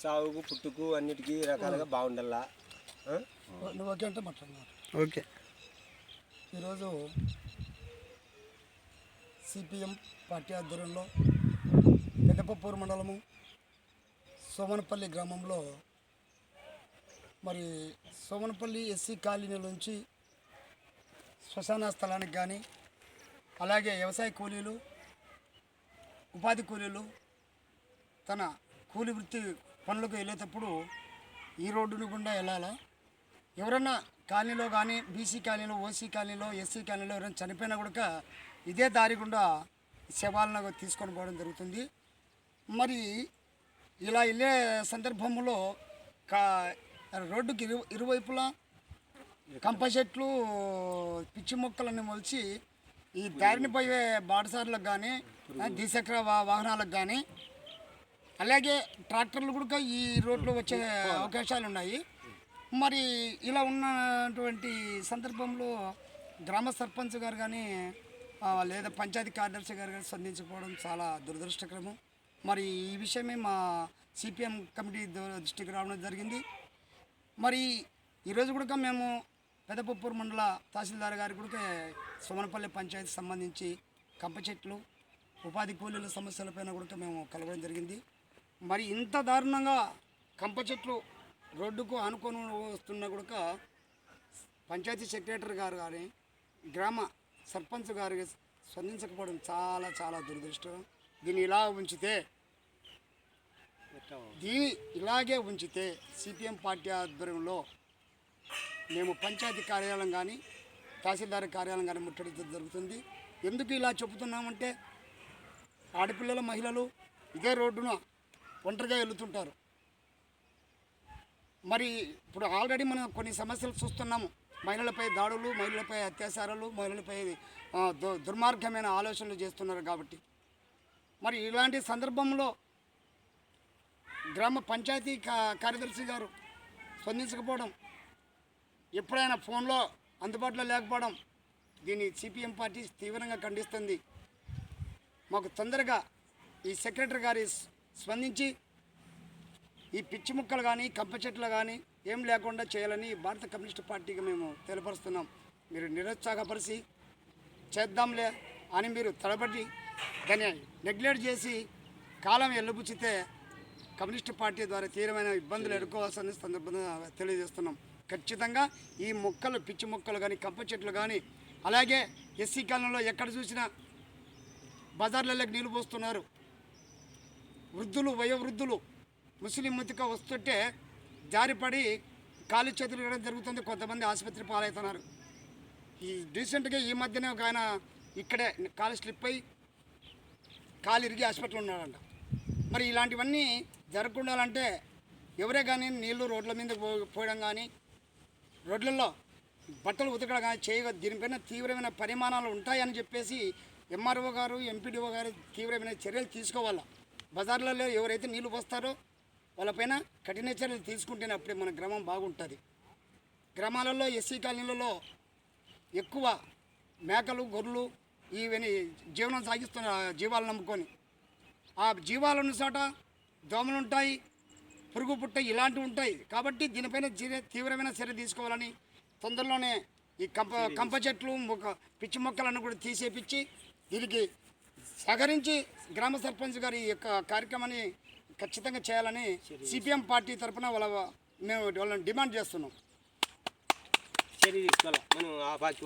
సాగుకు పుట్టుకు అన్నిటికీ రకాలుగా బాగుండాలా? నువ్వు ఓకే అంటే మాట్లాడినా ఓకే. ఈరోజు సిపిఎం పార్టీ ఆధ్వర్యంలో పెద్దపప్పూరు మండలము సోమనపల్లి గ్రామంలో మరి సోమనపల్లి ఎస్సీ కాలనీ నుంచి శ్మశాన స్థలానికి కానీ అలాగే వ్యవసాయ కూలీలు ఉపాధి కూలీలు తన కూలి వృత్తి పనులకు వెళ్ళేటప్పుడు ఈ రోడ్డును గుండా వెళ్ళాలా? ఎవరన్నా కాలనీలో కానీ బీసీ కాలనీలో ఓసీ కాలనీలో ఎస్సీ కాలనీలో ఎవరైనా చనిపోయినా కూడా ఇదే దారి గుండా శవాలను తీసుకొని పోవడం జరుగుతుంది. మరి ఇలా వెళ్ళే సందర్భంలో కా రోడ్డుకి ఇరు ఇరువైపులా కంప చెట్లు పిచ్చి మొక్కలన్నీ మొలిచి ఈ దారిని పోయే బాటసార్లకు కానీ ద్విచక్ర వా- వాహనాలకు కానీ అలాగే ట్రాక్టర్లు కూడా ఈ రోడ్లో వచ్చే అవకాశాలు ఉన్నాయి. మరి ఇలా ఉన్నటువంటి సందర్భంలో గ్రామ సర్పంచ్ గారు కానీ లేదా పంచాయతీ కార్యదర్శి గారు కానీ స్పందించకపోవడం చాలా దురదృష్టకరము. మరి ఈ విషయమే మా సిపిఎం కమిటీ దృష్టికి రావడం జరిగింది. మరి ఈరోజు కూడా మేము పెదపప్పూరు మండల తహసీల్దార్ గారి కూడా సుమనపల్లి పంచాయతీ సంబంధించి కంప చెట్లు ఉపాధి కూలీల సమస్యలపైన కూడా మేము కలవడం జరిగింది. మరి ఇంత దారుణంగా కంప చెట్లు రోడ్డుకు ఆనుకొని వస్తున్న కూడా పంచాయతీ సెక్రటరీ గారు కానీ గ్రామ సర్పంచ్ గారు స్పందించకపోవడం చాలా చాలా దురదృష్టం. దీన్ని ఇలా ఉంచితే దీన్ని ఇలాగే ఉంచితే సిపిఎం పార్టీ ఆధ్వర్యంలో మేము పంచాయతీ కార్యాలయం కానీ తహసీల్దార్ కార్యాలయం కానీ ముట్టడించడం జరుగుతుంది. ఎందుకు ఇలా చెబుతున్నామంటే ఆడపిల్లల మహిళలు ఇదే రోడ్డున ఒంటరిగా వెళుతుంటారు. మరి ఇప్పుడు ఆల్రెడీ మనం కొన్ని సమస్యలు చూస్తున్నాము. మహిళలపై దాడులు మహిళలపై అత్యాచారాలు మహిళలపై దు- దుర్మార్గమైన ఆలోచనలు చేస్తున్నారు కాబట్టి. మరి ఇలాంటి సందర్భంలో గ్రామ పంచాయతీ కా- కార్యదర్శి గారు స్పందించకపోవడం ఎప్పుడైనా ఫోన్లో అందుబాటులో లేకపోవడం దీన్ని సిపిఎం పార్టీ తీవ్రంగా ఖండిస్తుంది. మాకు తొందరగా ఈ సెక్రటరీ గారి స్పందించి ఈ పిచ్చి ముక్కలు కానీ కంప చెట్లు కానీ ఏం లేకుండా చేయాలని భారత కమ్యూనిస్ట్ పార్టీకి మేము తెలియపరుస్తున్నాం. మీరు నిరుత్సాహపరిచి చేద్దాంలే అని మీరు తడబడి దాన్ని నెగ్లెక్ట్ చేసి కాలం ఎల్లబుచ్చితే కమ్యూనిస్ట్ పార్టీ ద్వారా తీవ్రమైన ఇబ్బందులు ఎదుర్కోవాల్సిన సందర్భంగా తెలియజేస్తున్నాం. ఖచ్చితంగా ఈ మొక్కలు పిచ్చి మొక్కలు కానీ కంప చెట్లు కానీ అలాగే ఎస్సీ కాలంలో ఎక్కడ చూసినా బజార్లలోకి నీళ్ళు పోస్తున్నారు. వృద్ధులు వయోవృద్ధులు ముస్లిం ముతిక వస్తుంటే జారిపడి కాలు చేతులు ఇవ్వడం జరుగుతుంది. కొంతమంది ఆసుపత్రి పాలవుతున్నారు. ఈ రీసెంట్గా ఈ మధ్యనే ఒక ఆయన ఇక్కడే కాలు స్లిప్ అయి కాలు ఇరిగి హాస్పిటల్ ఉన్నాడంట. మరి ఇలాంటివన్నీ జరగకుండాలంటే ఎవరే కానీ నీళ్ళు రోడ్ల మీద పో- పోయడం కానీ రోడ్లలో బట్టలు ఉతకడం కానీ చేయగ దీనిపైన తీవ్రమైన పరిమాణాలు ఉంటాయని చెప్పేసి ఎంఆర్ఓ గారు ఎంపీడీఓ గారు తీవ్రమైన చర్యలు తీసుకోవాలా? బజార్లలో ఎవరైతే నీళ్ళు పోస్తారో వాళ్ళపైన కఠిన చర్యలు తీసుకుంటేనే అప్పుడే మన గ్రామం బాగుంటుంది. గ్రామాలలో ఎస్సీ కాలనీలలో ఎక్కువ మేకలు గొర్రెలు ఇవన్నీ జీవనం సాగిస్తున్న జీవాలు నమ్ముకొని ఆ జీవాలను చోట దోమలు ఉంటాయి పురుగు పుట్ట ఇలాంటివి ఉంటాయి. కాబట్టి దీనిపైన తీవ్రమైన చర్య తీసుకోవాలని తొందరలోనే ఈ కంప కంప చెట్లు మొక్క పిచ్చి మొక్కలను కూడా తీసేపిచ్చి దీనికి సహకరించి గ్రామ సర్పంచ్ గారి ఈ యొక్క కార్యక్రమాన్ని ఖచ్చితంగా చేయాలని సిపిఎం పార్టీ తరఫున వాళ్ళ మేము వాళ్ళని డిమాండ్ చేస్తున్నాం. చర్య తీసుకోవాలి? మనం ఆ పార్టీ